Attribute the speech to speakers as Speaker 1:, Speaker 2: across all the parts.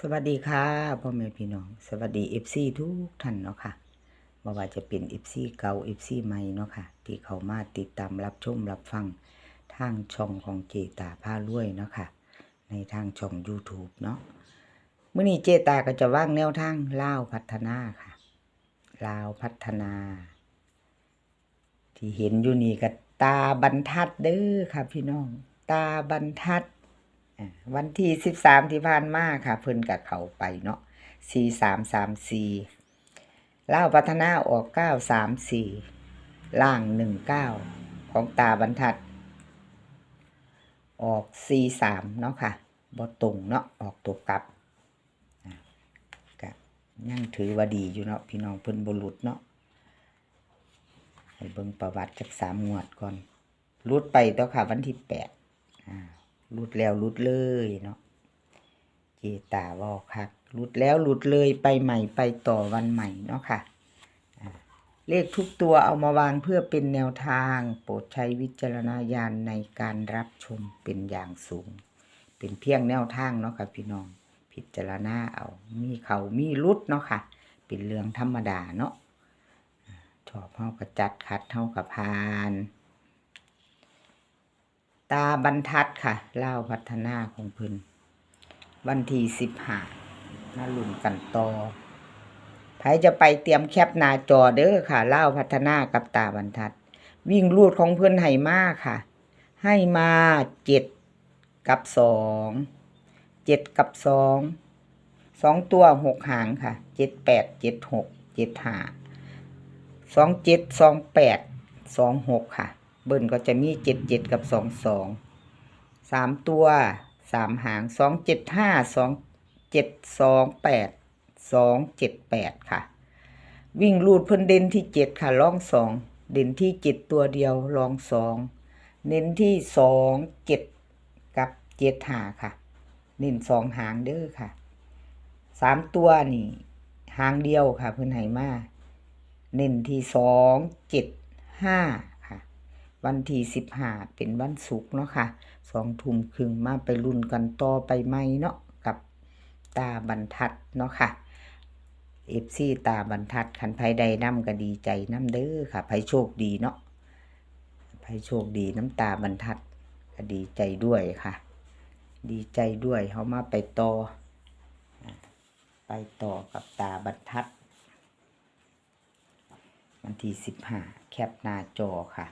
Speaker 1: สวัสดีค่ะพ่อแม่พี่น้อง สวัสดีเอฟซีทุกท่านเนาะค่ะไม่ว่าจะเป็นเอฟซีเก่าเอฟซีใหม่เนาะค่ะ ที่เขามาติดตามรับชมรับฟังทางช่องของเจตาผ้ารวยเนาะค่ะ ในทางช่อง YouTube เนาะมื่อนี้เจตาก็จะว่างแนวทางล่าวพัฒนาค่ะลาวพัฒนา ที่เห็นอยู่นี่ก็ตาบรรทัดเด้อค่ะพี่น้อง ตาบรรทัด วันที่สิบสามที่ผ่านมาค่ะเพิ่นกับเขาไปเนาะสี่สามสามสี่เล่าพัฒนาออกเก้าสามสี่ล่างหนึ่งเก้าของตาบรรทัด ออกสี่สามเนาะค่ะบ่ตรงเนาะออกตัวกลับอ่าก็ยังถือว่าดีอยู่เนาะพี่น้องเพิ่นบรุษเนาะให้เบิ่งประวัติจากสามงวดก่อนรุดไปต่อค่ะวันที่แปดอ่า รุดแล้วรุดเลยเนาะเจตาว่าคักรุดแล้วรุดเลยไปใหม่ไปต่อวันใหม่เนาะค่ะเลขทุกตัวเอามาวางเพื่อเป็นแนวทาง โปรดใช้วิจารณญาณในการรับชมเป็นอย่างสูง เป็นเพียงแนวทางเนาะค่ะพี่น้อง พิจารณาเอามีเขามีรุดเนาะค่ะ เป็นเรื่องธรรมดาเนาะชอบเฮากับจัดคัดเฮากับพาน ตาบรรทัดค่ะเล่าพัฒนาของเพิ่นวันที่สิบห้ามาลุ่นกันต่อใครจะไปเตรียมแคปหน้าจอเด้อค่ะเล่าพัฒนากับตาบรรทัด วิ่งรูดของเพิ่อนให้มาค่ะ ให้มาเจ็ดกับสองเจ็ดกับสองสองตัวหกหางค่ะเจ็ดแปดเจ็ดหกเจ็ดห้าสองเจ็ดสองแปดสองหกค่ะ เบิ้ลก็จะมีเจ็ดเจ็ดกับสองสองสามตัวสามหางสองเจ็ดห้าสองเจ็ดสองแปดสองเจ็ดแปดค่ะ วิ่งลูดเพิ่นเด่นที่เจ็ดค่ะล่องสองเด่นที่เจ็ดตัวเดียวลองสองเน้นที่สองเจ็ดกับเจ็ดหาค่ะเน้นสองหางเด้อค่ะสามตัวนี่หางเดียวค่ะเพิ่นให้มาเน้นที่สองเจ็ดห้า วันที่สิบห้าเป็นวันศุกร์เนาะค่ะสองทุ่มครึ่งมาไปรุ่นกันต่อไปไหมเนาะกับตาบรรทัดเนาะค่ะเอฟซีตาบรรทัดขันไผใดน้ำก็ดีใจน้ำเด้อค่ะไผโชคดีเนาะไผโชคดีน้ำตาบรรทัดก็ดีใจด้วยค่ะ ดีใจด้วยเขามาไปต่อไปต่อกับตาบรรทัด วันที่สิบห้าแคปหน้าจอค่ะ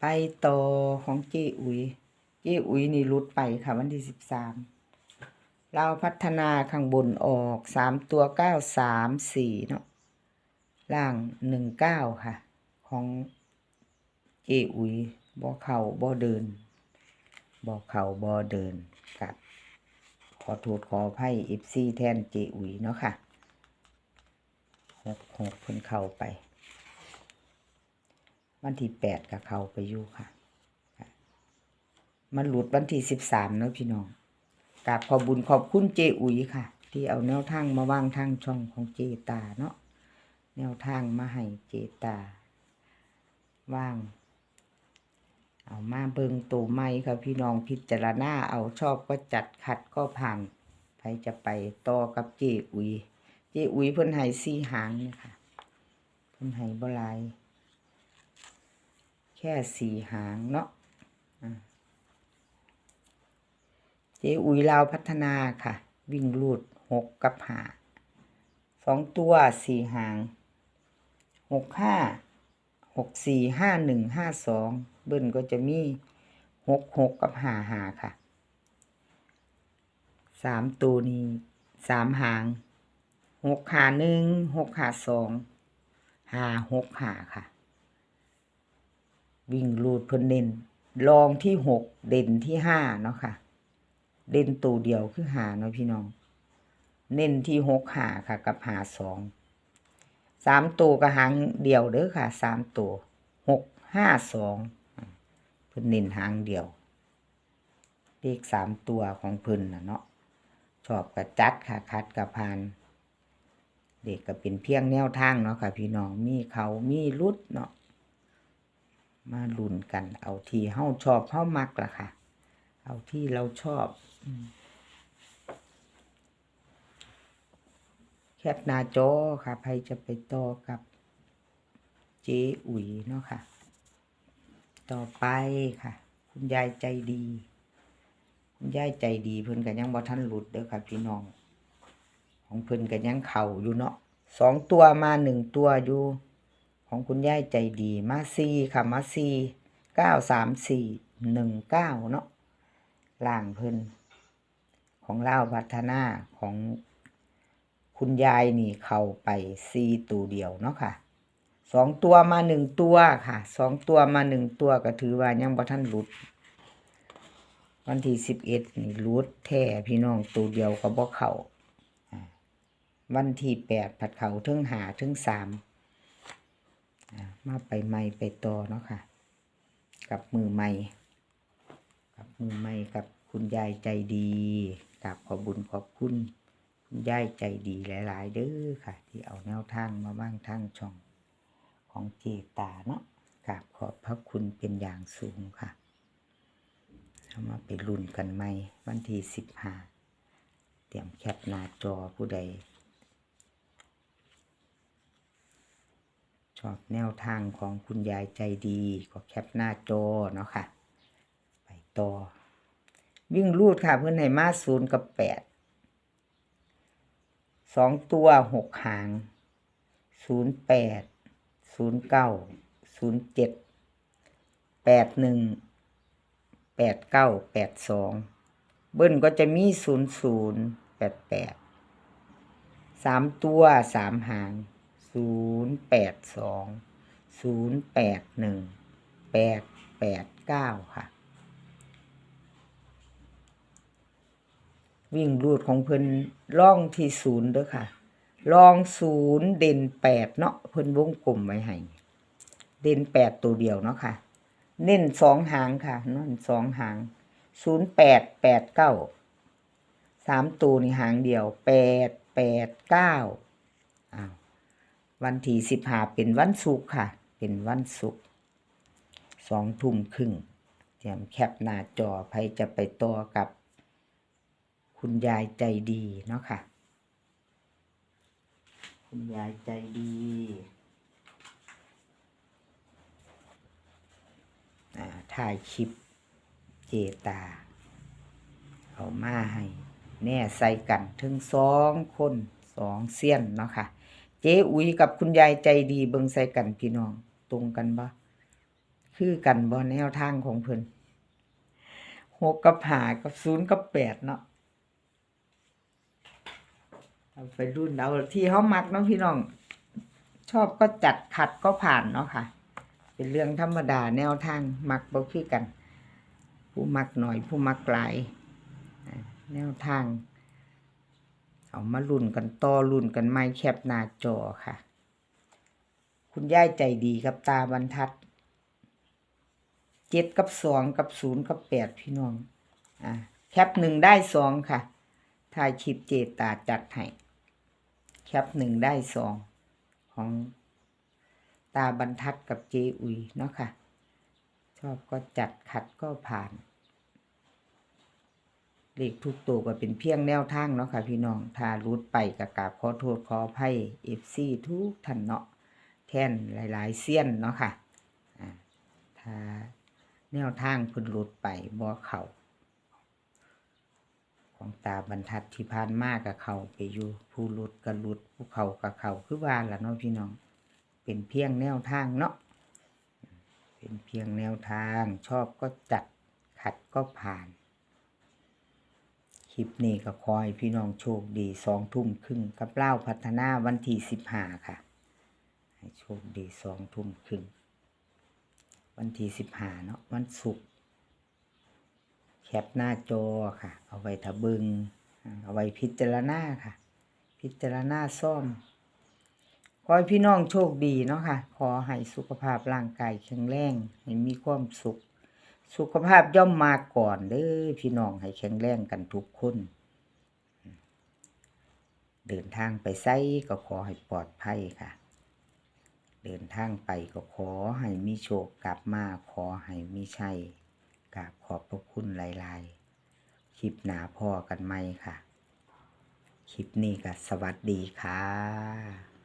Speaker 1: ไปต่อของเจ้อุ๋ย เจ้อุ๋ยนี่รุดไปค่ะวันที่สิบสามเราพัฒนาข้างบนออกสามตัวเก้าสามสี่เนาะล่างหนึ่งเก้าค่ะ ของเจ้อุ๋ยบ่เข่าบ่เดินบ่เข่าบ่เดินกับขอโทษขออภัยเอฟซีแทนเจ้อุ๋ยเนาะค่ะหกหกเพิ่นเข้าไป วันที่แปดก็เขาไปอยู่ค่ะ มันหลุดวันที่สิบสามเนาะพี่น้องกราบขอบุญขอบคุณเจอุ๋ยค่ะ ที่เอาแนวทางมาวางทางช่องของเจตาเนาะแนวทางมาให้เจตาว่าง เอามาเบิงตัวไม้ค่ะพี่น้องพิจารณาเอาชอบก็จัดขัดก็ผ่านใครจะไปต่อกับเจอุ๋ยเจอุ๋ยเพิ่นให้สี่หางเนี่ยค่ะเพิ่นให้บลาย แค่สี่หางเนาะเจอุ๋ยลาวพัฒนาค่ะ วิ่งรูดหกกับหาสองตัวสี่หางหกห้าหกสี่ห้าหนึ่งห้าสองเบิ้ลก็จะมีหกหกกับหาหาค่ะสามตัวนี้สามหางหกขาหนึ่งหกขาสองหาหกหาค่ะ วิ่งรูดเพิ่นเด่นลองที่หกเด่นที่ห้าเนาะค่ะ เด่นตัวเดียวคือหาเนาะพี่น้อง เน้นที่หกหาค่ะ กับหาสองสามตัวกับหางเดียวเด้อค่ะสามตัวหกห้าสองเพิ่นเน้นหางเดียวเลขสามตัวของเพิ่นนะเนาะชอบกับจัดค่ะคัดกับพานเด็กก็เป็นเพียงแนวทางเนาะค่ะ พี่น้องมีเขามีรุดเนาะ มาลุ้นกัน เอาที่เฮาชอบเฮามักล่ะค่ะ เอาที่เราชอบแคปน้าจอค่ะใครจะไปต่อกับเจ๊อุ๋ยเนาะค่ะ ต่อไปค่ะ คุณยายใจดี คุณยายใจดีเพิ่นกันยังบ่ท่านหลุดเด้อค่ะพี่น้อง ของเพิ่นกันยังเข่าอยู่เนาะสองตัวมาหนึ่งตัวอยู่ ของคุณยายใจดีมาสี่ค่ะมาสี่เก้าสามสี่หนึ่งเก้าเนาะล่างเพิ่นของเล่าพัฒนาของคุณยายนี่เข่าไปสี่ตัวเดียวเนาะค่ะสองตัวมาหนึ่งตัวค่ะสองตัวมาหนึ่งตัวก็ถือว่ายังบ่ทันหลุด วันที่สิบเอ็ดนี่รูดแท้พี่น้องตัวเดียวก็บ่เข่าอ่าวันที่แปดผัดเข่าถึงหาถึงสาม มาไปใหม่ไปต่อเนาะค่ะ กับมือใหม่กับมือใหม่กับคุณยายใจดีกับขอบุญขอบคุณคุณยายใจดีหลาย ๆ เด้อค่ะ ที่เอาแนวทางมาบ้างทางช่องของเจตาเนาะกราบขอบพระคุณเป็นอย่างสูงค่ะเอามาไปรุ่นกันไหมวันที่สิบห้าเตรียมแคปหน้าจอผู้ใด ชอบแนวทางของคุณยายใจดีก็แคปหน้าจอเนาะค่ะ ไปต่อ วิ่งรูดค่ะเพื่อนให้มาศูนย์กับแปดสองตัวหกหางศูนย์แปดศูนย์เก้าศูนย์เจ็ดแปดหนึ่งแปดเก้าแปดสองเบิ้ลก็จะมีศูนย์ศูนย์แปดแปดสามตัวสามหาง ศูนย์แปดสองศูนย์แปดหนึ่งแปดแปดเก้าค่ะ วิ่งรูดของเพิ่นล่องที่ศูนย์เด้อค่ะลองศูนย์เด่นแปดเนาะเพิ่นวงกลมไว้ให้เด่นแปดตัวเดียวเนาะค่ะ เน้นสองหางค่ะเน้นสองหางศูนย์แปดแปดเก้าสามตัวนี่หางเดียวแปดแปดเก้าอ้าว วันที่สิบห้าเป็นวันศุกร์ค่ะ เป็นวันศุกร์สองทุ่มครึ่งเตรียมแคปหน้าจอใครจะไปต่อกับ คุณยายใจดีเนาะค่ะ คุณยายใจดีอ่าถ่ายคลิปเจตา เอามาให้ แน่ใส่กันถึงสองคนสองเสี้ยนเนาะค่ะ จ๊อุ๋ยกับคุณยายใจดีเบิงใส่กันพี่น้อง ตรงกันบ่คือกันบ่แนวทางของเพิ่นหกกับหากับศูนย์กับแปดเนาะเอาไปรุ่นเอาที่เขามักเนาะพี่น้อง ชอบก็จัดขัดก็ผ่านเนาะค่ะ เป็นเรื่องธรรมดาแนวทางมักบ่คือกัน ผู้มักหน่อยผู้มักหลาย แนวทาง เอามาลุ่นกันต่อลุ่นกันไม่แคบหน้าจอค่ะ คุณย่ายใจดีกับตาบรรทัดเจ็ดกับสองกับศูนย์กับแปดพี่น้อง อ่าแคปหนึ่งได้สองค่ะถ่ายคลิปเจตาจัดให้แคปหนึ่งได้สองของตาบรรทัดกับเจอุยเนาะค่ะ ชอบก็จัดขัดก็ผ่าน เลขทุกตัวก็เป็นเพียงแนวทางเนาะค่ะพี่น้องถ้ารุดไปกับกาบขอโทษขออภัยเอฟซีทุกท่านเนาะแท่นหลายๆเสี้ยนเนาะค่ะถ้าแนวทางเพุ่นรุดไปบ่เขาของตาบรรทัดที่ผ่านมากกับเขาไปอยู่ผู้รุดกับรุดผู้เขากับเขาคือว่าล่ะเนาะพี่น้อง เป็นเพียงแนวทางเนาะเป็นเพียงแนวทางชอบก็จัดขัดก็ผ่าน คลิปนี้ก็คอยพี่น้องโชคดีสองทุ่มครึ่งกับเล่าพัฒนาวันที่สิบห้าค่ะ ให้โชคดีสองทุ่มครึ่งวันที่สิบห้าเนาะวันศุกร์แคปหน้าจอค่ะ เอาไว้ทะบึง เอาไว้พิจารณาค่ะ พิจารณาซ่อมขอให้พี่น้องโชคดีเนาะค่ะ ขอให้สุขภาพร่างกายแข็งแรง ให้มีความสุข สุขภาพย่อมมาก่อนเด้อพี่น้องให้แข็งแรงกันทุกคน เดินทางไปไสก็ขอให้ปลอดภัยค่ะ เดินทางไปก็ขอให้มีโชคกลับมาขอให้มีชัยกราบขอบพระคุณหลายๆคลิปหนาพ่อกันไหมค่ะ คลิปนี้ก็สวัสดีค่ะ